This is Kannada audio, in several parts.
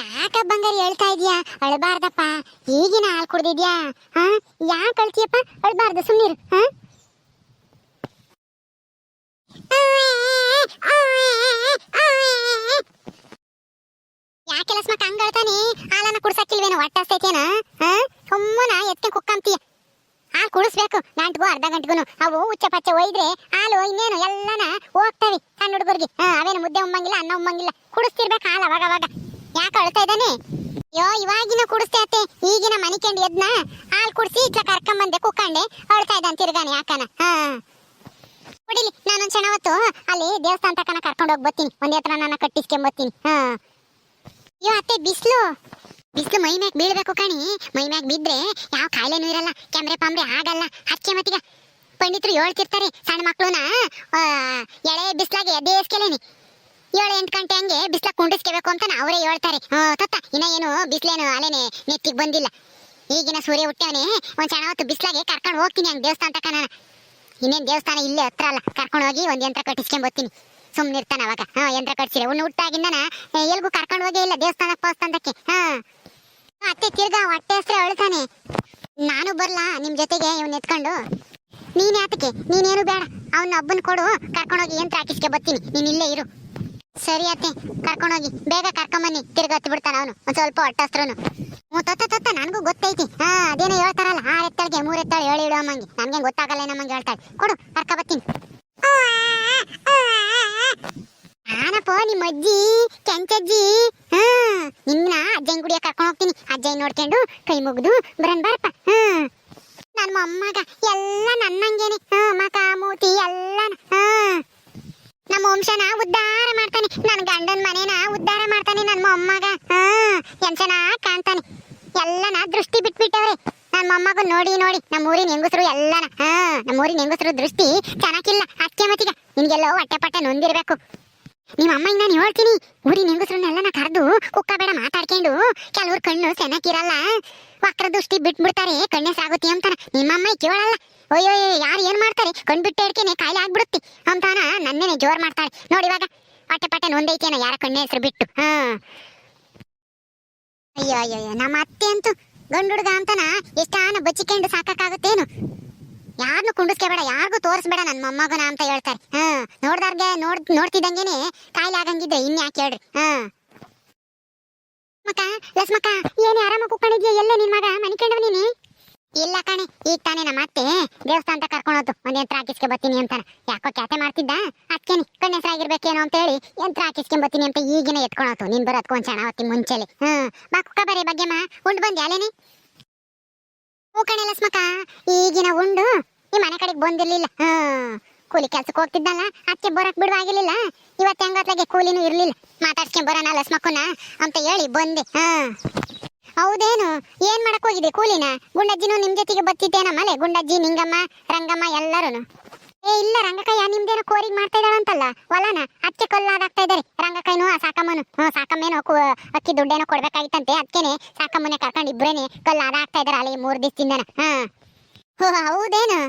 ಯಾಕ ಬಂಗಾರಿ ಹೇಳ್ತಾ ಇದೀಯಾ? ಅಳಬಾರ್ದಪ್ಪ. ಈಗಿನ ಹಾಲು ಕುಡ್ದಿದ್ಯಾ? ಹಾ ಯಾಕೆ ಅಳ್ತೀಯಪ್ಪ? ಅಳಬಾರ್ದು ಸುಮ್ಮನಿರು ಹಾ ಯಾಕೆ ಲಸ್ಮಕ್ಕ ಹಂಗ ಅಳ್ತಾನೆ? ಹಾಲನ್ನ ಕುಡ್ಸಕ್ಕಿಲ್ವೇನೋ? ಹೊಟ್ಟೆ ಹಸ್ತೈತೇನ? ಹಾ ಸುಮ್ಮನ ಎತ್ಕೆ ಕುಕ್ಕಂತೀಯ. ಹಾಲು ಕುಡಿಸ್ಬೇಕು. ಗಂಟ್ಗೂ, ಅರ್ಧ ಗಂಟೆಗೂ ಅವು ಉಚ್ಚ ಪಚ್ಚ ಒಯ್ದ್ರೆ ಹಾಲು, ಇನ್ನೇನು ಎಲ್ಲಾನ ಹೋಗ್ತವೆ ಸಣ್ಣ ಹುಡುಗರಿಗೆ. ಅವೇನು ಮುದ್ದೆ ಉಮ್ಮಂಗಿಲ್ಲ, ಅನ್ನ ಉಮ್ಮಂಗಿಲ್ಲ. ಕುಡಿಸ್ತಿರ್ಬೇಕು ಹಾಲು ಅವಾಗ ಅವಾಗ ಯಾಕೆ ಅಳ್ತಾ ಇದ್ದಾನೆ? ಯೋ ಇವಾಗಿನ ಕುಡಿಸ್ತೇ ಅತ್ತೆ. ಈಗಿನ ಮನಿಕೆಂಡ್ ಎದ್ನ ಹಾಲು ಕುಡಿಸಿ ಇಟ್ಲ ಕರ್ಕೊಂಬಂದೆ ಕುಕ್ಕಂಡೆ ಅಳ್ತಾ ಇದ್ದಾನೆ ತಿರ್ಗಾನೆ ಯಾಕನ? ಹಾ. ಕುಡಿಲಿ ನಾನು ಕ್ಷಣ ಹೊತ್ತು ಅಲ್ಲಿ ದೇವಸ್ಥಾನ ತಕನ ಕರ್ಕೊಂಡು ಹೋಗಿ ಬರ್ತೀನಿ. ಒಂದೇ ಹತ್ರ ನಾನು ಕಟ್ಟಿಸ್ಕೊಂಬರ್ತೀನಿ ಹಾ. ಅಯ್ಯೋ ಅತ್ತೆ ಬಿಸ್ಲು. ಬಿಸ್ಲು ಮೈ ಮ್ಯಾಗ್ ಬೀಳ್ಬೇಕು ಕಣಿ. ಮೈ ಮ್ಯಾಗ್ ಬಿದ್ರೆ ಯಾವ ಕಾಯಿಲೆನೂ ಇರಲ್ಲ. ಕೆಮ್ರೆ ಪಾಮ್ರೆ ಆಗಲ್ಲ. ಹಚ್ಚೆ ಮತ್ತೀಗ. ಪಂಡಿತರು ಹೇಳ್ತಿರ್ತಾರೆ ಸಣ್ಣ ಮಕ್ಳುನ ಆ, ಎಳೆ ಬಿಸ್ಲಾಗೆ ಎದ್ದೇಸ್ಕೆಲೇನಿ ಏಳು ಎಂಟು ಗಂಟೆ ಹಂಗೆ ಬಿಸಿಲ ಕುಂಡಿಸ್ಕೋಬೇಕು ಅಂತ ಅವರೇ ಹೇಳ್ತಾರೆ. ತತ್ತ, ಇನ್ನ ಏನು ಬಿಸಿಲೇನು ಅಲೆನೆ ನೆತ್ತಿಗೆ ಬಂದಿಲ್ಲ. ಈಗಿನ ಸೂರ್ಯ ಹುಟ್ಟವನೇ, ಒಂದ್ ಚೆನ್ನ ಹೊತ್ತು ಬಿಸಿಲಾಗೆ ಕರ್ಕೊಂಡು ಹೋಗ್ತೀನಿ ಹಂಗೆ ದೇವಸ್ಥಾನ ತಕ ನಾನು. ಇನ್ನೇನ್ ದೇವಸ್ಥಾನ ಇಲ್ಲೇ ಹತ್ರ ಅಲ್ಲ, ಕರ್ಕೊಂಡು ಹೋಗಿ ಒಂದು ಯಂತ್ರ ಕಟ್ಟಿಸ್ಕೊಂಡು ಬರ್ತೀನಿ. ಸುಮ್ಮನೆ ಇರ್ತಾನ ಅವಾಗ. ಹಾ ಯಂತ್ರ ಕಟ್ಸಿರ. ಉಣ್ಣು ಹುಟ್ಟಾಗಿಂದನ ಎಲ್ಗೂ ಕರ್ಕೊಂಡು ಹೋಗೇ ಇಲ್ಲ ದೇವಸ್ಥಾನಕ್ಕೆ ಪೋಸ್ತಂದಕ್ಕೆ ಹಾ ಅತ್ತೆ ತಿರ್ಗಾ ಹೊಟ್ಟೆ ಹೆಸರು ಅಳ್ತಾನೆ ನಾನು ಬರ್ಲಾ ನಿಮ್ ಜೊತೆಗೆ ಇವ್ನ ಎತ್ಕೊಂಡು? ನೀನ್ ಯಾತಕ್ಕೆ? ನೀನೇನು ಬೇಡ. ಅವನ ಹಬ್ಬನ ಕೊಡು ಕರ್ಕೊಂಡೋಗಿ ಯಂತ್ರ ಹಾಕಿಸ್ಕೆ ಬರ್ತೀನಿ. ನೀನ್ ಇಲ್ಲೇ ಇರು. ಸರಿ ಅತ್ತೆ ಕರ್ಕೊಂಡೋಗಿ ಬೇಗ ಕರ್ಕೊಂಬನ್ನಿ. ತಿರ್ಗಾ ಹತ್ತಿ ಬಿಡ್ತಾನ ಅವನು. ಒಂದ್ ಸ್ವಲ್ಪ ಹೊಟ್ಟಸ್ತ್ರನು ಹ್ಞೂ ತತ್ತ ತತ್ತ ನನಗೂ ಗೊತ್ತೈತಿ. ಹಾ, ಅದೇನೋ ಹೇಳ್ತಾರಲ್ಲ ಆರ್ ಎತ್ತಳಿಗೆ, ಮೂರ್ ಎತ್ತಾಳೆ ಹೇಳಿ ಇಡೋ ಅಮ್ಮಂಗೆ. ನನ್ಗೆ ಗೊತ್ತಾಗಲ್ಲ ನಮ್ಮಂಗೆ ಹೇಳ್ತಾಳೆ. ಕೊಡು, ಕರ್ಕ ಬತ್ತೀನಿ ಆನ ನಿಮ್ಮ ಅಜ್ಜಿ, ಕೆಂಚಜ್ಜಿ. ಹಾ, ನಿನ್ನ ಅಜ್ಜನ್ ಗುಡಿಯ ಕರ್ಕೊಂಡು ಹೋಗ್ತೀನಿ. ಅಜ್ಜನ್ ನೋಡ್ಕೊಂಡು ಕೈ ಮುಗಿದು ಬರನ್ ಬಾರಪ್ಪ. ಹಾ. ನನ್ನ ಎಲ್ಲ ನನ್ನಂಗೇನೆ. ಹಾ, ಮಕ, ಮೂತಿ ಎಲ್ಲ ಹಾ. ನಮ್ಮ ವಂಶನ ಉದ್ಧಾರ ಮಾಡ್ತಾನೆ. ನನ್ನ ಗಂಡನ ಮನೇನ ಉದ್ಧಾರ ಮಾಡ್ತಾನೆ ನನ್ನ ಮೊಮ್ಮಗ. ಹಾ ಎಂಚನ ಕಾಣ್ತಾನೆ. ಎಲ್ಲನ ದೃಷ್ಟಿ ಬಿಟ್ಬಿಟ್ಟವ್ರೆ. ನನ್ನ ಮೊಮ್ಮಗು ನೋಡಿ ನೋಡಿ. ನಮ್ಮ ಊರಿನ ಹೆಂಗಸರು ಎಲ್ಲನ, ಹಾ ನಮ್ಮ ಊರಿನ ಹೆಂಗಸರು ದೃಷ್ಟಿ ಚೆನ್ನಾಗಿಲ್ಲ. ಅಕ್ಕೆ ಮತ್ತೀಗ ನಿನ್ಗೆಲ್ಲೋ ಹೊಟ್ಟೆ ಪಟ್ಟೆ ನೊಂದಿರ್ಬೇಕು. ನಿಮ್ಮ ಅಮ್ಮ ನಾನು ಹೇಳ್ತೀನಿ. ಊರಿನ ಹೆಂಗಸ್ರನ್ನೆಲ್ಲನ ಕರೆದು ಕುಕ್ಕ ಬೇಡ ಮಾತಾಡ್ಕೊಂಡು ಕೆಲವ್ರ ಕಣ್ಣು ಚೆನ್ನಾಗಿರಲ್ಲ ವಕ್ರ ದೃಷ್ಟಿ ಬಿಟ್ಬಿಡ್ತಾರೆ, ಕಣ್ಣೆ ಸಾಗುತ್ತೆ ಅಂತಾನ. ನಿಮ್ಮಮ್ಮ ಕೇಳಲ್ಲ. ಅಯ್ಯೋ ಯಾರು ಏನ್ ಮಾಡ್ತಾರೆ? ಕಣ್ ಬಿಟ್ಟು ಹಿಡ್ಕೇನೆ ಕಾಯಿಲೆ ಆಗ್ಬಿಡುತ್ತೆ ಅಂತಾನ ನನ್ನೇನೆ ಜೋರ್ ಮಾಡ್ತಾಳೆ. ನೋಡಿ ಇವಾಗ ಪಟ್ಟೆ ಪಟ್ಟೆ ನೊಂದೈತೇನ, ಯಾರ ಕಣ್ಣೆ ಹೆಸರು ಬಿಟ್ಟು. ಹಾ. ಅಯ್ಯೋ ಅಯ್ಯೋ ನಮ್ಮ ಅತ್ತೆ ಅಂತೂ ಗಂಡು ಹುಡುಗ ಅಂತಾನ ಎಷ್ಟಾನ ಬಚ್ಚಿಕೊಂಡು ಸಾಕಾಗುತ್ತೇನು ಯಾರನ್ನು ಕುಂಡಿಸ್ಕೋಬೇಡ ಯಾರಿಗೂ ತೋರಿಸ್ಬೇಡ ನನ್ನ ಮೊಮ್ಮಗನ ಅಂತ ಹೇಳ್ತಾರೆ. ಹಾ, ನೋಡ್ದಾರ್ಗೆ, ನೋಡ್, ನೋಡ್ತಿದ್ದಂಗೆನೆ ಕಾಯಿಲೆ ಆಗಂಗಿದ್ರೆ ಇನ್ಯಾಕೆ ಹೇಳ್ರಿ? ಹಾ. ಮಕ್ಕ ಲಸ್ಮಕ್ಕ, ಏನೇ ಆರಾಮ ಕುಕ್ಕೊಂಡಿದ್ಯಾ ಎಲ್ಲೇ ನಿನ್ ಮಗ? ಮನಿಕೊಂಡವ ನೀನು? ಇಲ್ಲ ಕಣೆ, ಈಗ ತಾನೇ ನಮ್ಮ ಅತ್ತೆ ದೇವಸ್ಥಾನ ಅಂತ ಕರ್ಕೊಂಡೋದು ಒಂದು ಯಂತ್ರ ಹಾಕಿಸ್ಕೆ ಬರ್ತೀನಿ ಅಂತಾನೆ. ಯಾಕೋ ಕ್ಯಾತೆ ಮಾಡ್ತಿದ್ದ? ಅದಕ್ಕೇನೆ ಕಣ್ಣು ಹೆಸರಾಗಿರ್ಬೇಕೇನೋ ಅಂತ ಹೇಳಿ ಯಂತ್ರ ಹಾಕಿಸ್ಕೊಂಡ್ ಬರ್ತೀನಿ ಅಂತ ಈಗಿನ ಎತ್ಕೊಳತು. ನೀನ್ ಬರೋದ್ಕು ಒಂದು ಹೊತ್ತಿ ಮುಂಚೆಲಿ. ಹ್ಮ್ ಬಾ ಕುಕ್ಕ ಬರೀ ಮಾ ಉಂಡು ಬಂದ್ಯಾಲೇನಿ ಹೂ ಕಣೆ ಲಸ್ಮಕ್ಕ, ಈಗಿನ ಉಂಡು ಈ ಮನೆ ಕಡೆಗೆ ಬಂದಿರ್ಲಿಲ್ಲ. ಹ್ಮ್ ಕೂಲಿ ಕೆಲ್ಸಕ್ಕೆ ಹೋಗ್ತಿದ್ದಲ್ಲ ಅದಕ್ಕೆ ಬರಕ್ ಬಿಡುವಾಗಿರ್ಲಿಲ್ಲ ಇವತ್ತು ಹೆಂಗತ್ಲಾಗೆ ಕೂಲಿನೂ ಇರ್ಲಿಲ್ಲ. ಮಾತಾಡ್ಸ್ಕೊಂಡ್ ಬರೋಣ ಲಸ್ಮಕ್ಕನ ಅಂತ ಹೇಳಿ ಬಂದೆ. ಹಾ. ಹೌದೇನು? ಏನ್ ಮಾಡಕ್ ಹೋಗಿದೆ ಕೂಲಿನ? ಗುಂಡಜ್ಜಿನೂ ನಿಮ್ ಜೊತೆಗೆ ಬತ್ತಿದ್ದೇನಮ್ಮಲೆ ಗುಂಡಜ್ಜಿ, ನಿಂಗಮ್ಮ, ರಂಗಮ್ಮ ಎಲ್ಲರೂ ಏ, ಇಲ್ಲ ರಂಗಕಯ್ಯ ನಿಮ್ದೇನೋ ಕೋರಿಗೆ ಮಾಡ್ತಾ ಇದ್ದಾಳಂತಲ್ಲ, ಹೊಲನ? ಅದಕ್ಕೆ ಕಲ್ಲಾದಾಗ್ತಾ ಇದಾರೆ ರಂಗಕೈನು ಆ ಸಾಕಮ್ಮನು. ಹ್ಞೂ ಸಾಕಮ್ಮೇನೋ ಅಕ್ಕಿ ದುಡ್ಡೇನೋ ಕೊಡ್ಬೇಕಾಗಿತ್ತಂತೆ ಅದಕ್ಕೇನೆ ಸಾಕಮ್ಮನೆ ಕರ್ಕೊಂಡು ಇಬ್ರೇನೆ ಕಲ್ಲಾದಾಗ್ತಾ ಇದಾರೆ ಅಲ್ಲಿ ಮೂರ್ ದಿವಸದಿಂದನ. ಹಾ ಹೋ ಹೌದೇನು?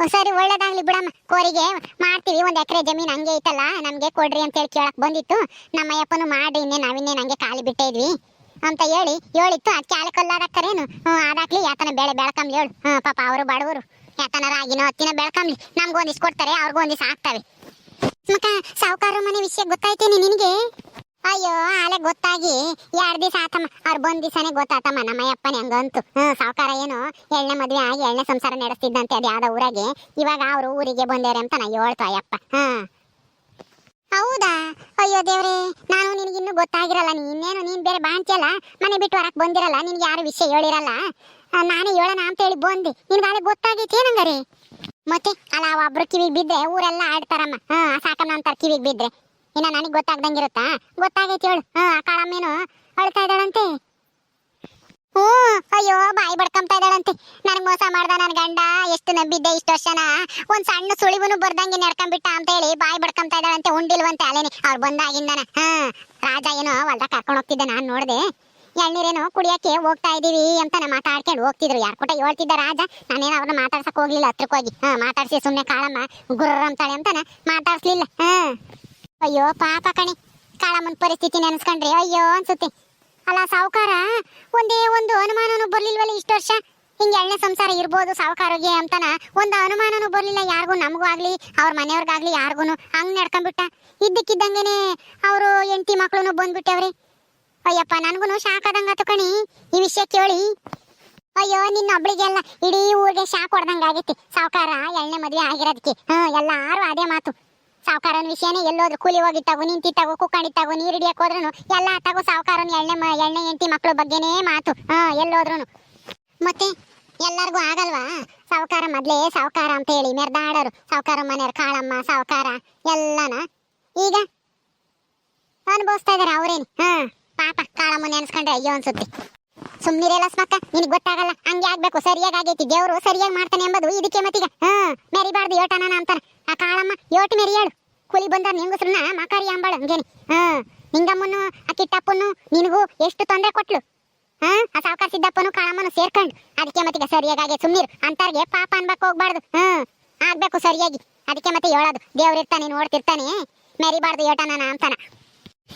ಸರಿ, ಒಳ್ಳೇದಾಗ್ಲಿ ಬಿಡಮ್ಮ. ಕೋರಿಗೆ ಮಾಡ್ತೀವಿ, ಒಂದು ಎಕರೆ ಜಮೀನ್ ಹಂಗೆ ಐತಲ್ಲ, ನಮಗೆ ಕೊಡ್ರಿ ಅಂತ ಹೇಳಿ ಕೇಳಕ್ ಬಂದಿತ್ತು. ನಮ್ಮ ಅಯ್ಯಪ್ಪನು ಮಾಡಿ ಇನ್ನೇ ನಾವಿನ್ನೇನು ಹಂಗೆ ಖಾಲಿ ಬಿಟ್ಟಿದ್ವಿ ಅಂತ ಹೇಳಿ ಹೇಳಿತ್ತು. ಅದಕ್ಕೆ ಆಲೆ ಕಲ್ಲಾದಾಕರೇನು ಹ್ಞೂ ಅದಾಕ್ಲಿ ಯಾತನ ಬೆಳೆ ಬೆಳ್ಕಂಬ್ಲಿ ಹೇಳು. ಹ್ಞೂ ಪಾಪ ಅವರು ಬಡವರು. ಯಾತನ ರಾಗಿನೋ, ಹತ್ತಿನ ಬೆಳ್ಕಂಬ್ಲಿ. ನಮ್ಗೂ ಒಂದಿಷ್ಟು ಕೊಡ್ತಾರೆ ಅವ್ರಿಗೂ ಒಂದಿಷ್ಟು ಹಾಕ್ತವೆ ಮಕ್ಕ, ಸಾವುಕಾರ ಮನೆ ವಿಷಯ ಗೊತ್ತಾಯ್ತೇನೆ ನಿನಗೆ? ಅಯ್ಯೋ, ಆಲೆ ಗೊತ್ತಾಗಿ. ಎರಡು ದಿವಸ ಆತಮ್ಮ, ಅವ್ರು ಬಂದ್ ದಿವಸನೇ ಗೊತ್ತಾತಮ್ಮ, ನಮ್ಮ ಹೆಂಗಂತು. ಹ್ಮ್, ಸಾವುಕಾರ ಏನು? ಎಳ್ಳೆ ಮದ್ವೆ ಆಗಿ ಎಳ್ಳೆ ಸಂಸಾರ ನಡೆಸ್ತಿದ್ದಂತೆ ಅದು ಯಾವ್ದೋ ಊರಾಗೆ. ಇವಾಗ ಅವ್ರು ಊರಿಗೆ ಬಂದೇರೆ ಅಂತ ನಾ ಹೇಳ್ತು ಅಯ್ಯಪ್ಪ. ಹಾ. ಹೌದಾ? ಅಯ್ಯೋ ದೇವ್ರೆ, ನಾನು ನಿನಗೆ ಇನ್ನೂ ಗೊತ್ತಾಗಿರಲ್ಲ. ಇನ್ನೇನು, ನೀನ್ ಬೇರೆ ಬಾಣ್ತಿಯಲ್ಲ? ಮನೆ ಬಿಟ್ಟು ಹೊರಕ್ ಬಂದಿರಲ್ಲ, ನಿನ್ಗೆ ಯಾರು ವಿಷಯ ಹೇಳಿರಲ್ಲ? ನಾನೇ ಹೇಳೋಣ ಅಂತ ಹೇಳಿ ಬಂದೆ. ನಿನ್ಗಾಳೆ ಗೊತ್ತಾಗೈತೆ ನಂಗಾರೆ ಮತ್ತೆ, ಅಲ್ಲ ಒಬ್ರು ಕಿವಿಗೆ ಬಿದ್ರೆ ಊರೆಲ್ಲ ಆಡ್ತಾರಮ್ಮ. ಹಾ ಸಾಕಮ್ಮ ಅಂತಾರ ಕಿವಿಗೆ ಬಿದ್ರೆ. ಇನ್ನ ನನಗೆ ಗೊತ್ತಾಗ್ದಂಗಿರುತ್ತಾ ಗೊತ್ತಾಗೈತಿ ಹೇಳು. ಹಾ ಕಾಳಮ್ಮೇನು ಅಳ್ತಾ ಇದ್ದಾಳಂತೆ. ಹ್ಞೂ, ಅಯ್ಯೋ, ಬಾಯಿ ಬಡ್ಕೊಂತ ಇದ್ದಾಳಂತೆ. ನನಗೆ ಮೋಸ ಮಾಡ್ದ ನನ್ನ ಗಂಡ, ಎಷ್ಟು ನಂಬಿದ್ದೆ ಇಷ್ಟು ವರ್ಷನ. ಒಂದ್ ಸಣ್ಣ ಸುಳಿವುನು ಬರ್ದಂಗೆ ನಡ್ಕೊಂಡ್ಬಿಟ್ಟ ಅಂತ ಹೇಳಿ ಬಾಯಿ ಬಡ್ಕೊಂತ ಇದ್ದಾಳಂತೆ, ಉಂಡಿಲ್ವಂತೆ ಅಲ್ಲೇನೆ ಅವ್ರು ಬಂದಾಗಿಂದನ. ಹಾ, ರಾಜ ಏನೋ ಹೊಲ್ದಾಗ ಕರ್ಕೊಂಡು ಹೋಗ್ತಿದ್ದೆ, ನಾನು ನೋಡ್ದೆ. ಎಳ್ನೀರೇನು ಕುಡಿಯಕ್ಕೆ ಹೋಗ್ತಾ ಇದೀವಿ ಅಂತ ಮಾತಾಡ್ಕೊಂಡು ಹೋಗ್ತಿದ್ರು. ಯಾರು ಕೂಟ ಹೇಳ್ತಿದ್ದ ರಾಜ? ನಾನೇನು ಅವ್ರನ್ನ ಮಾತಾಡ್ಸಕ್ ಹೋಗ್ಲಿಲ್ಲ ಹತ್ರಕ್ಕೆ ಹೋಗಿ. ಹಾ, ಮಾತಾಡ್ಸಿ ಸುಮ್ನೆ ಕಾಳಮ್ಮ ಗುರ್ರಂತಾಳೆ ಅಂತಾನ ಮಾತಾಡ್ಸ್ಲಿಲ್ಲ. ಹಾ. ಅಯ್ಯೋ, ಪಾಪ ಕಣಿ. ಕಾಳಮ್ಮನ ಪರಿಸ್ಥಿತಿ ನೆನೆಸ್ಕೊಂಡ್ರೆ ಅಯ್ಯೋ ಅನ್ಸುತ್ತೆ. ಅಲ್ಲ, ಸಾವುಕಾರ, ಒಂದೇ ಒಂದು ಅನುಮಾನನೂ ಬರ್ಲಿಲ್ವಲ್ಲ ಇಷ್ಟು ವರ್ಷ? ಹಿಂಗೆ ಎಳ್ಳೆ ಸಂಸಾರ ಇರ್ಬೋದು ಸಾವುಕಾರಿಗೆ ಅಂತನ ಒಂದು ಅನುಮಾನನೂ ಬರ್ಲಿಲ್ಲ, ಯಾರಿಗೂ ನಮಗೂ ಆಗ್ಲಿ, ಅವ್ರ ಮನೆಯವ್ರಿಗಾಗ್ಲಿ ಯಾರಿಗೂ ಹಂಗ್ ನಡ್ಕೊಂಡ್ಬಿಟ್ಟ. ಇದ್ದಕ್ಕಿದ್ದಂಗೆನೆ ಅವರು ಹೆಂಡತಿ ಮಕ್ಕಳು ಬಂದ್ಬಿಟ್ಟವ್ರಿ. ಅಯ್ಯಪ್ಪ ನನಗೂ ಶಾಕ್ ಆದಂಗಾತು ಕಣಿ. ಈ ವಿಷಯ ಕೇಳಿ. ಅಯ್ಯೋ, ನಿನ್ನ ಒಬ್ಳಿಗೆಲ್ಲ ಇಡೀ ಊರಿಗೆ ಶಾಕ್ ಹೊಡ್ದಂಗ ಆಗೈತಿ ಸಾವುಕಾರ ಎಳ್ಳೆ ಮದುವೆ ಆಗಿರೋದಕ್ಕೆ. ಹ್ಮ್, ಎಲ್ಲಾರು ಅದೇ ಮಾತು. ಸಾವುಕಾರನ ವಿಷಯನೇ ಎಲ್ಲೋದ್ರೂ ಕೂಲಿ ಹೋಗಿತ್ತಾಗು ನಿಂತಿತ್ತಾಗು ಕುಕ್ಕಣಿತ್ತಾಗು ನೀರು ಹಿಡಿಯಕ್ಕೆ ಹೋದ್ರೂ ಎಲ್ಲ ಆತಾಗು ಸಾವುಕಾರನ ಎಣ್ಣೆ ಮ- ಎಣ್ಣೆ ಎಂಟಿ ಮಕ್ಳ ಬಗ್ಗೆನೇ ಮಾತು. ಹಾ, ಎಲ್ಲೋದ್ರುನು. ಮತ್ತೆ ಎಲ್ಲರಿಗೂ ಆಗಲ್ವಾ? ಸಾವುಕಾರ ಮೊದ್ಲೇ ಸಾವುಕಾರ ಅಂತ ಹೇಳಿ ಮೆರ್ದಾಡೋರು. ಸಾವುಕಾರ ಮನೆಯವ್ರ ಕಾಳಮ್ಮ, ಸಾವುಕಾರ ಎಲ್ಲನ. ಈಗ ಅನುಭವಿಸ್ತಾ ಇದಾರೆ ಅವ್ರೇನು. ಹಾ, ಪಾಪ ಕಾಳಮ್ಮ ನೆನ್ಸ್ಕೊಂಡ್ರೆ ಅಯ್ಯೋ ಅನ್ಸುತ್ತೆ. ಸುಮ್ಮನಿರಲ್ಲ ಸ್ಮಕ್ಕ ನಿನಗೆ ಗೊತ್ತಾಗಲ್ಲ. ಹಂಗೆ ಆಗ್ಬೇಕು. ಸರಿಯಾಗಿ ಆಗೈತಿ. ದೇವ್ರು ಸರಿಯಾಗಿ ಮಾಡ್ತಾನೆ ಎಂಬುದು ಇದಕ್ಕೆ ಮತ್ತೀಗ. ಹಾ, ಮೆರಿಬಾರ್ದು ಯೋಟನ ಅಂತಾರ. ಆ ಕಾಳಮ್ಮ, ಯೋಟ್ ಮೇರಿ ಹೇಳು. ಕೂಲಿ ಬಂದ ಹೆಂಗಸ್ರನ್ನ ಮಕಾರಿ ಅಂಬಾಳ ಹಂಗೇನಿ. ಹಾ, ನಿಂಗಮ್ಮನು, ಆ ಕಿಟ್ಟಪ್ಪನು, ನಿನಗೂ ಎಷ್ಟು ತೊಂದರೆ ಕೊಟ್ಲು? ಹಾ, ಆ ಸಾವುಕಾರ ಸಿದ್ದಪ್ಪನು, ಕಾಳಮ್ಮನು ಸೇರ್ಕೊಂಡು ಅದಕ್ಕೆ ಮತ್ತೀಗ ಸರಿಯಾಗಿ ಸುಮ್ನಿರು. ಅಂತಾರ್ಗೆ ಪಾಪ ಅನ್ಬೇಕು ಹೋಗ್ಬಾರ್ದು. ಹಾ, ಆಗ್ಬೇಕು ಸರಿಯಾಗಿ. ಅದಕ್ಕೆ ಮತ್ತೆ ಹೇಳೋದು. ದೇವ್ರು ಇರ್ತಾನೆ ನೋಡ್ತಿರ್ತಾನೆ ಮೆರಿಬಾರ್ದು ಯೋಟನ ಅಂತಾನ.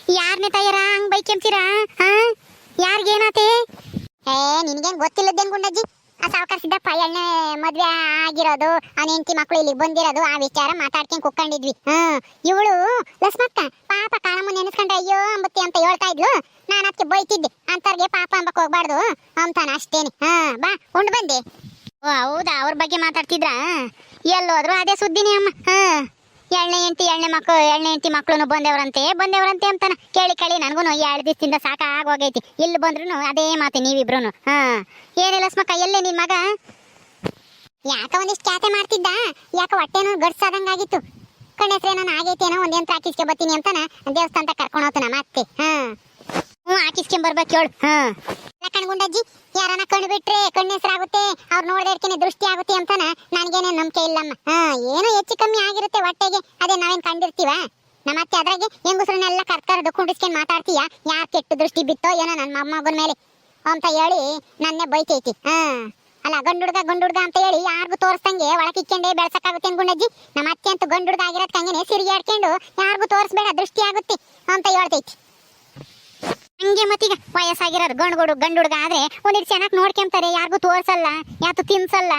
ಯಾರನ್ನೇ ತಯಾರ? ಹಂಗ್ ಬೈಕೆಂತೀರಾ ಹಾ, ಯಾರಿಗೇನಾತೆ? ಏ, ನಿನ್ಗೇನ್ ಗೊತ್ತಿಲ್ಲದೇನ್ ಗುಂಡಜ್ಜಿ. ಆ ಸಿದ್ದಪ್ಪ ಎಣ್ಣೆ ಮದ್ವೆ ಆಗಿರೋದು, ಅವನ ಹೆಂಡತಿ ಮಕ್ಕಳು ಇಲ್ಲಿ ಬಂದಿರೋದು, ಆ ವಿಚಾರ ಮಾತಾಡ್ಕೊಂಡು ಕುಕ್ಕೊಂಡಿದ್ವಿ ಹ್ಮ್. ಇವಳು ಲಸ್ಮಕ್ಕ ಪಾಪ ಕಾಳಮ್ಮ ನೆನೆಸ್ಕೊಂಡ್ರೆ ಅಯ್ಯೋ ಅಂಬತ್ತಿ ಅಂತ ಹೇಳ್ತಾ ಇದ್ಲು. ನಾನು ಅದಕ್ಕೆ ಬೈತಿದ್ದೆ. ಅಂತರ್ಗೆ ಪಾಪ ಅಂಬಕ್ಕೆ ಹೋಗ್ಬಾರ್ದು. ಅಂತಾನ ಅಷ್ಟೇನೆ. ಹಾ ಬಾ, ಉಂಡು ಬಂದೆ. ಓ, ಹೌದಾ? ಅವ್ರ ಬಗ್ಗೆ ಮಾತಾಡ್ತಿದ್ರ? ಎಲ್ಲೋದ್ರು ಅದೇ ಸುದ್ದಿನೇ ಅಮ್ಮ. ಹಾ ಎಣ್ಣೆ ಹೆಂಡತಿ, ಎಣ್ಣೆ ಮಕ್ಕಳು ಎಣ್ಣೆ ಹೆಂಡತಿ ಮಕ್ಕಳು ಬಂದೇವ್ರಂತೆ ಬಂದೇವ್ರಂತೆ ಅಂತಾನ. ಕೇಳಿ ಕೇಳಿ ನನಗೂ ಎರಡು ದಿವಸದಿಂದ ಸಾಕಾಗೋಗೈತಿ ಇಲ್ಲಿ ಬಂದ್ರು ಅದೇ ಮಾತು ನೀವಿಬ್ರು ಹಾ. ಏನಿಲ್ಲ ಸ್ಮಕ್ಕ, ಎಲ್ಲೇ ನಿನ್ ಮಗ? ಯಾಕ ಒಂದಿಷ್ಟು ಕ್ಯಾತೆ ಮಾಡ್ತಿದ್ದ? ಯಾಕ ಹೊಟ್ಟೆನೂ ಗಡ್ಸಾದಂಗಾಗಿತ್ತು. ಕಣ್ಣೆಸ್ರೆ ನಾನು ಆಗೈತೇನೋ ಒಂದೇನ್ ಪ್ರಾಕ್ಟೀಸ್ಗೆ ಬರ್ತೀನಿ ಅಂತಾನ. ದೇವಸ್ಥಾನ ಕರ್ಕೊಂಡು ಹೋಗ್ತಾನ ಮತ್ತೆ. ಹಾ. ಹ್ಞೂ ಹಾಕಿಸ್ಕೊಂಡ್ ಬರ್ಬೇಕು ಹೇಳು ಹಾ. ಕಣ್ಗುಂಡಜ್ಜಿ ಯಾರನ್ನ ಕಣ್ಣು ಬಿಟ್ರೆ ಕಣ್ಣೆಸರಾಗುತ್ತೆ ಅವ್ರು ನೋಡದೆ ದೃಷ್ಟಿ ಆಗುತ್ತೆ ಅಂತಾನ? ನನಗೇನೆ ನಂಬಿಕೆ ಇಲ್ಲಮ್ಮ. ಹಾ, ಏನೋ ಹೆಚ್ಚು ಕಮ್ಮಿ ಆಗಿರುತ್ತೆ ಹೊಟ್ಟೆಗೆ. ಅದೇ ನಾವೇನ್ ಕಂಡಿರ್ತೀವ? ನಮ್ಮ ಅತ್ತೆ ಅದ್ರಾಗೆ ಹೆಂಗಸ್ರನ್ನೆಲ್ಲ ಕರ್ಕರ್ದು ಕುಂಡಿಸ್ಕೊಂಡ್ ಮಾತಾಡ್ತೀಯ? ಯಾರ್ ಕೆಟ್ಟ ದೃಷ್ಟಿ ಬಿತ್ತೋ ಏನೋ ನನ್ನ ಮೊಮ್ಮಗನ ಮೇಲೆ. ಅಂತ ಹೇಳಿ ನನ್ನೇ ಬೈತೈತಿ. ಹಾ. ಅಲ್ಲ ಗುಂಡ್ ಹುಡ್ಗ ಅಂತ ಹೇಳಿ ಯಾರಿಗೂ ತೋರಿಸ್ದಂಗೆ ಒಳಕಿಕ್ಕೊಂಡೆ ಬೆಳ್ಸಕ್ಕಾಗುತ್ತೆ ಗುಂಡಜ್ಜಿ? ನಮ್ಮ ಅತ್ತೆ ಅಂತೂ ಗಂಡು ಆಗಿರೋದ್ ಆಗಿರೋದ್ಕಂಗೆ ಸಿರಿಗೆ ಆಡ್ಕೊಂಡು ಯಾರಿಗೂ ತೋರಿಸ್ಬೇಡ, ದೃಷ್ಟಿ ಆಗುತ್ತೆ ಅಂತ ಹೇಳ್ತೈತಿ. ಹಂಗೆ ಮತ್ತೀಗ ವಯಸ್ಸಾಗಿರೋದು ಗಂಡು ಗಂಡು ಹುಡುಗ ಆದ್ರೆ ಒಂದಿಟ್ಟು ಚೆನ್ನಾಗಿ ನೋಡ್ಕೊಂತಾರೆ ಯಾರಿಗೂ ತೋರ್ಸಲ್ಲ ಯಾತು ತಿನ್ಸಲ್ಲ.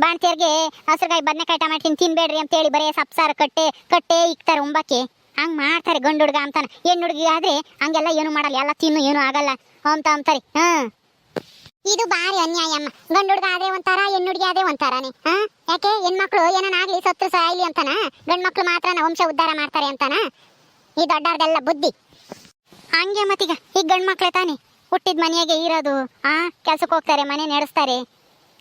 ಬಾಣ್ತಿಯರ್ಗೆ ಹಸ್ರಗಾಯಿ ಬದನೆಕಾಯಿ ಟಮಾಟಿನ ತಿನ್ಬೇಡ್ರಿ ಅಂತ ಹೇಳಿ ಬರೀ ಸಪ್ಸಾರ ಕಟ್ಟೆ ಕಟ್ಟೆ ಇಕ್ತಾರೆ ಉಂಬಕ್ಕೆ. ಹಂಗ್ ಮಾಡ್ತಾರೆ ಗಂಡು ಹುಡುಗ ಅಂತಾನೆ. ಹೆಣ್ಣು ಹುಡುಗಿ ಆದ್ರೆ ಹಂಗೆಲ್ಲ ಏನು ಮಾಡಲ್ಲ. ಎಲ್ಲ ತಿನ್ನು, ಏನು ಆಗಲ್ಲ. ಅಂತ ಅಂತಾರೆ. ಇದು ಬಾರಿ ಅನ್ಯಾಯ ಅಮ್ಮ. ಗಂಡು ಹುಡುಗ ಆದ್ರೆ ಒಂಥರ, ಹೆಣ್ಣು ಹುಡುಗಿ ಆದ್ರೆ ಒಂಥರನೇ. ಹಾ? ಯಾಕೆ? ಹೆಣ್ಮಕ್ಳು ಏನಾಗ್ಲಿ ಸತ್ತು ಸಾಯ್ಲಿ ಅಂತಾನ? ಗಂಡು ಮಕ್ಳು ಮಾತ್ರ ವಂಶ ಉದ್ಧಾರ ಮಾಡ್ತಾರೆ ಅಂತಾನ? ಈ ದೊಡ್ಡವ್ರದೆಲ್ಲ ಬುದ್ಧಿ. ಹಂಗೆ ಮತ್ತೀಗ, ಈಗ ಗಂಡು ಮಕ್ಳೆ ತಾನೆ. ಹುಟ್ಟಿದ ಮನೆಯಾಗೆ ಇರೋದು, ಆ ಕೆಲ್ಸಕ್ಕೆ ಹೋಗ್ತಾರೆ, ಮನೆ ನಡೆಸ್ತಾರೆ.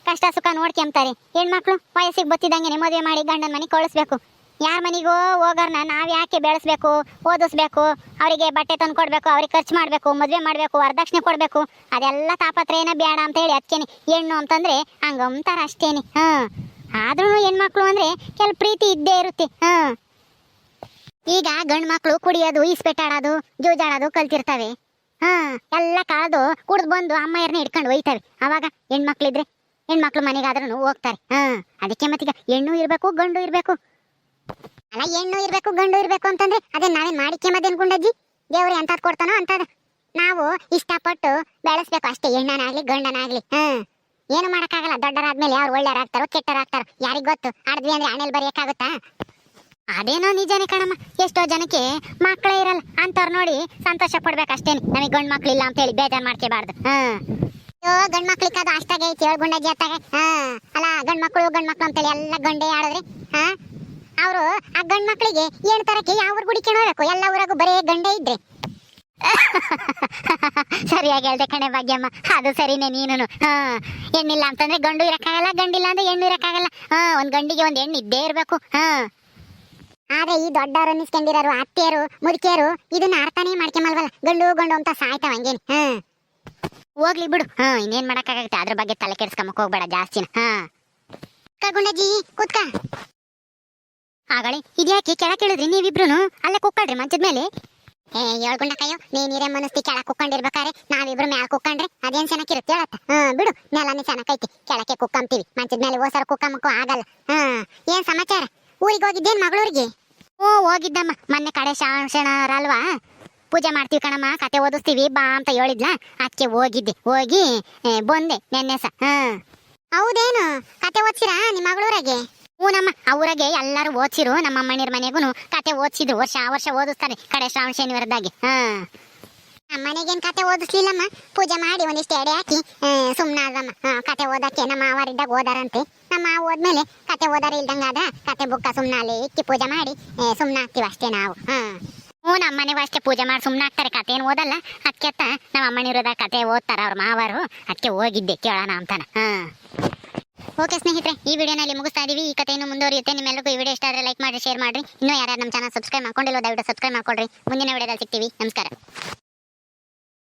ಕಷ್ಟ ಸುಖ ನೋಡ್ಕೊಂತಾರೆ ಹೆಣ್ಮಕ್ಳು ವಯಸ್ಸಿಗೆ ಬತ್ತಿದಂಗೆ ಮದುವೆ ಮಾಡಿ ಗಂಡನ ಮನೆಗೆ ಕಳಿಸ್ಬೇಕು. ಯಾರ ಮನೆಗೋ ಹೋಗೋರ್ನ ನಾವು ಯಾಕೆ ಬೆಳೆಸ್ಬೇಕು, ಓದಿಸ್ಬೇಕು, ಅವರಿಗೆ ಬಟ್ಟೆ ತಂದು ಕೊಡಬೇಕು, ಅವ್ರಿಗೆ ಖರ್ಚು ಮಾಡಬೇಕು, ಮದುವೆ ಮಾಡಬೇಕು, ವರದಕ್ಷಿಣೆ ಕೊಡಬೇಕು. ಅದೆಲ್ಲ ತಾಪತ್ರ ಏನೋ ಬೇಡ ಅಂತ ಹೇಳಿ ಅದಕ್ಕೇನೆ ಹೆಣ್ಣು ಅಂತಂದ್ರೆ ಹಂಗಂತಾರ ಅಷ್ಟೇನೆ, ಹಾಂ. ಆದ್ರೂ ಹೆಣ್ಮಕ್ಳು ಅಂದರೆ ಕೆಲ ಪ್ರೀತಿ ಇದ್ದೇ ಇರುತ್ತೆ, ಹಾಂ. ಈಗ ಗಂಡು ಮಕ್ಕಳು ಕುಡಿಯೋದು ಈಸ್ಪೆಟ್ಟಾಡೋದು ಜೂಜಾಡೋದು ಕಲ್ತಿರ್ತವೆ. ಹಾ, ಎಲ್ಲ ಕಾಳದು ಕುಡ್ದು ಬಂದು ಅಮ್ಮಯ್ಯರನ್ನ ಹಿಡ್ಕೊಂಡು ಒಯ್ತವೆ. ಅವಾಗ ಹೆಣ್ಮಕ್ಳಿದ್ರೆ ಹೆಣ್ಮಕ್ಳು ಮನೆಗಾದ್ರೂ ಹೋಗ್ತಾರೆ. ಹಾ, ಅದಕ್ಕೆ ಮತ್ತೀಗ ಹೆಣ್ಣು ಇರಬೇಕು, ಗಂಡು ಇರಬೇಕು. ಅಲ್ಲ, ಹೆಣ್ಣು ಇರಬೇಕು, ಗಂಡು ಇರಬೇಕು ಅಂತಂದ್ರೆ ಅದೇ ನಾವೇನ್ ಮಾಡಿಕೆ ಮದೇನ್ ಗುಂಡಜ್ಜಿ? ದೇವ್ರು ಎಂತದ್ ಕೊಡ್ತಾನೋ ಅಂತದ. ನಾವು ಇಷ್ಟಪಟ್ಟು ಬೆಳೆಸ್ಬೇಕು ಅಷ್ಟೇ, ಹೆಣ್ಣನಾಗ್ಲಿ, ಗಂಡನಾಗ್ಲಿ. ಹಾ, ಏನು ಮಾಡಕ್ಕಾಗಲ್ಲ. ದೊಡ್ಡರಾದ್ಮೇಲೆ ಯಾರು ಒಳ್ಳೆಯರಾಗ್ತಾರೋ ಕೆಟ್ಟರಾಗ್ತಾರೋ ಯಾರಿಗ್ ಗೊತ್ತು? ಆಡಿದ್ವಿ ಅಂದ್ರೆ ಹಣೆಲ್ ಬರೆಯಕ್ಕಾಗುತ್ತಾ? ಅದೇನೋ ನಿಜನೇ ಕಣಮ್ಮ. ಎಷ್ಟೋ ಜನಕ್ಕೆ ಮಕ್ಕಳೇ ಇರಲ್ಲ. ಅಂತವ್ರು ನೋಡಿ ಸಂತೋಷ ಪಡ್ಬೇಕು ಅಷ್ಟೇನೆ ನಮಗೆ ಗಂಡು ಮಕ್ಳು ಇಲ್ಲ ಅಂತ ಹೇಳಿ ಬೇಜಾರ್ ಮಾಡ್ಕೋಬಾರ್ದು. ಹಾ. ಅಯ್ಯೋ, ಗಂಡ್ ಮಕ್ಳಿಗೆ ಅದು ಅಷ್ಟಾಗೆ ಐತಿ ಹಾ. ಅಲ್ಲ, ಗಂಡು ಮಕ್ಕಳು ಗಂಡು ಮಕ್ಳು ಅಂತೇಳಿ ಎಲ್ಲ ಗಂಡೆ ಆಡಿದ್ರೆ. ಹಾ. ಅವರು ಆ ಗಂಡು ಮಕ್ಳಿಗೆ ಏನು ತರಕ್ಕೆ ಯಾವ ಊರು ಗುಡಿಕೊಂಡು ಹೋಗ್ಬೇಕು? ಎಲ್ಲ ಊರಾಗೂ ಬರೀ ಗಂಡೆ ಇದ್ರೆ. ಸರಿಯಾಗಿ ಹೇಳ್ದೆ ಕಣೆ ಭಾಗ್ಯಮ್ಮ. ಅದು ಸರಿನೇ ನೀನು ಹಾ. ಹೆಣ್ಣಿಲ್ಲ ಅಂತಂದ್ರೆ ಗಂಡು ಇರಕ್ಕಾಗಲ್ಲ, ಗಂಡಿಲ್ಲ ಅಂದ್ರೆ ಹೆಣ್ಣು ಇರಕ್ಕಾಗಲ್ಲ. ಹಾ, ಒಂದ್ ಗಂಡಿಗೆ ಒಂದ್ ಹೆಣ್ಣು ಇದ್ದೇ ಇರ್ಬೇಕು. ಹಾ. ಆದ್ರೆ ಈ ದೊಡ್ಡವರು ಅನ್ನಿಸ್ಕೊಂಡಿರೋರು ಅತ್ತೆಯರು, ಮುದುಕಿಯರು, ಇದನ್ನ ಅರ್ಥನೇ ಮಾಡ್ಕೊಂಬಲ್ವಲ್ಲ? ಗಂಡು ಗಂಡು ಅಂತ ಸಾಯ್ತಾವ ಹಂಗೇನೆ. ಹಾ. ಹೋಗ್ಲಿ ಬಿಡು. ಹಾ, ಇನ್ನೇನ್ ಮಾಡಕ್ಕಾಗತ್ತೆ? ಅದ್ರ ಬಗ್ಗೆ ತಲೆ ಕೆಡ್ಸ್ಕೊಂಬಕ್ ಹೋಗ್ಬೇಡ ಜಾಸ್ತಿನ. ಹಾ. ಕುತ್ಕ ಕೂತ್ಕ. ಆಗಳೇ ಇದ್ಯಾಕೆ ಕೆಳ ಕೇಳಿದ್ರಿ ನೀವಿಬ್ರು ಅಲ್ಲೇ ಕುಕ್ಕಳ್ರಿ ಮಂಚದ ಮೇಲೆ. ಏ ಹೇಳ್ಕೊಂಡಕ್ಕಯ್ಯೋ ನೀನ್ ಹಿರೇ ಮನಸ್ತಿ ಕೆಳಕ್ ಕುಕ್ಕೊಂಡಿರ್ಬೇಕಾರೆ ನಾವಿಬ್ರು ಮ್ಯಾಲ ಕುಕ್ಕಂಡ್ರೆ ಅದೇನ್ ಚೆನ್ನಾಗಿರುತ್ತೆ ಹೇಳತ್ತ. ಹಾ, ಬಿಡು. ನೆಲನೇ ಚೆನ್ನಾಗೈತಿ ಕೆಳಕ್ಕೆ ಕುಕ್ಕಂತೀವಿ ಮಂಚದ ಮೇಲೆ ಓಸರ್ ಕುಕ್ಕಮ್ಮಕ್ಕೂ ಆಗಲ್ಲ. ಹಾ. ಏನ್ ಸಮಾಚಾರ? ಊರಿಗೆ ಹೋಗಿದ್ದೇನ್ ಮಗಳೂರಿಗೆ? ಓ, ಹೋಗಿದ್ದಮ್ಮ. ಮೊನ್ನೆ ಕಡೆ ಶಾಸನರಲ್ವಾ ಪೂಜೆ ಮಾಡ್ತೀವಿ ಕಣಮ್ಮ, ಕತೆ ಓದಿಸ್ತೀವಿ, ಬಾ ಅಂತ ಹೇಳಿದ್ಲ. ಅಕ್ಕೆ ಹೋಗಿದ್ದೆ. ಹೋಗಿ ಬಂದೆ ನೆನ್ನೆ ಸ ಹೌದೇನು? ಕತೆ ಓದ್ಸಿರಾ ನಿಮ್ಮ ಮಗಳೂರಾಗೆ? ಹ್ಞೂ ನಮ್ಮ ಅವರಾಗೆ ಎಲ್ಲರೂ ಓದ್ಸಿರು. ನಮ್ಮ ಮನೆಗೂ ಕತೆ ಓದ್ಸಿದ್ರು. ವರ್ಷ ವರ್ಷ ಓದಿಸ್ತಾರೆ. ಕಡೆ ಶ್ರಾವಣ ಶನಿವಾರದಾಗೆ ಹಾ. ನಮ್ಮನೆಗೇನು ಕತೆ ಓದಿಸ್ಲಿಲ್ಲಮ್ಮ? ಪೂಜೆ ಮಾಡಿ ಒಂದಿಷ್ಟು ಎಡೆ ಹಾಕಿ ಸುಮ್ಮನೆ ಆದಮ್ಮ ಕತೆ ಓದಕ್ಕೆ ನಮ್ಮ ಮಾವರಿದ್ದಾಗ ಓದಾರಂತೆ. ನಮ್ಮ ಮಾವ ಹೋದ್ಮೇಲೆ ಕತೆ ಓದಾರ ಇಲ್ದಂಗಾದ ಕತೆ ಬುಕ್ಕ ಸುಮ್ಮನೆ ಅಲ್ಲಿ ಇಕ್ಕಿ ಪೂಜೆ ಮಾಡಿ ಸುಮ್ಮನೆ ಆಗ್ತೀವಿ ಅಷ್ಟೇ ನಾವು. ಹಾ. ಹ್ಞೂ, ನಮ್ಮ ಮನೆಗೂ ಅಷ್ಟೇ ಪೂಜೆ ಮಾಡಿ ಸುಮ್ಮನೆ ಆಗ್ತಾರೆ ಕತೆ ಏನು ಓದಲ್ಲ ಅದಕ್ಕೆ ನಮ್ಮ ಅಮ್ಮನಿರೋದ ಕತೆ ಓದ್ತಾರ ಅವ್ರ ಮಾವರು. ಅದಕ್ಕೆ ಹೋಗಿದ್ದೆ ಕೇಳೋಣ ಅಂತಾನೆ. ಹಾ. ಓಕೆ ಸ್ನೇಹಿತರೆ, ಈ ವಿಡಿಯೋನಲ್ಲಿ ಮುಗಿಸ್ತಾ ಇದೀವಿ. ಈ ಕಥೆಯನ್ನು ಮುಂದುವರಿಯುತ್ತೆ. ನಿಮ್ಮೆಲ್ಲರಿಗೂ ಈ ವಿಡಿಯೋ ಇಷ್ಟ ಆದರೆ ಲೈಕ್ ಮಾಡಿ ಶೇರ್ ಮಾಡಿ ಇನ್ನೂ ಯಾರು ನಮ್ಮ ಚಾನಲ್ ಸಬ್ಸ್ಕ್ರೈಬ್ ಮಾಡ್ಕೊಂಡಿಲ್ಲ ದಯವಿಟ್ಟು ಸಬ್ಸ್ಕ್ರೈಬ್ ಮಾಡ್ಕೊಳ್ರಿ. ಮುಂದಿನ ವಿಡಿಯೋದಲ್ಲಿ ಸಿಗ್ತೀವಿ. ನಮಸ್ಕಾರ.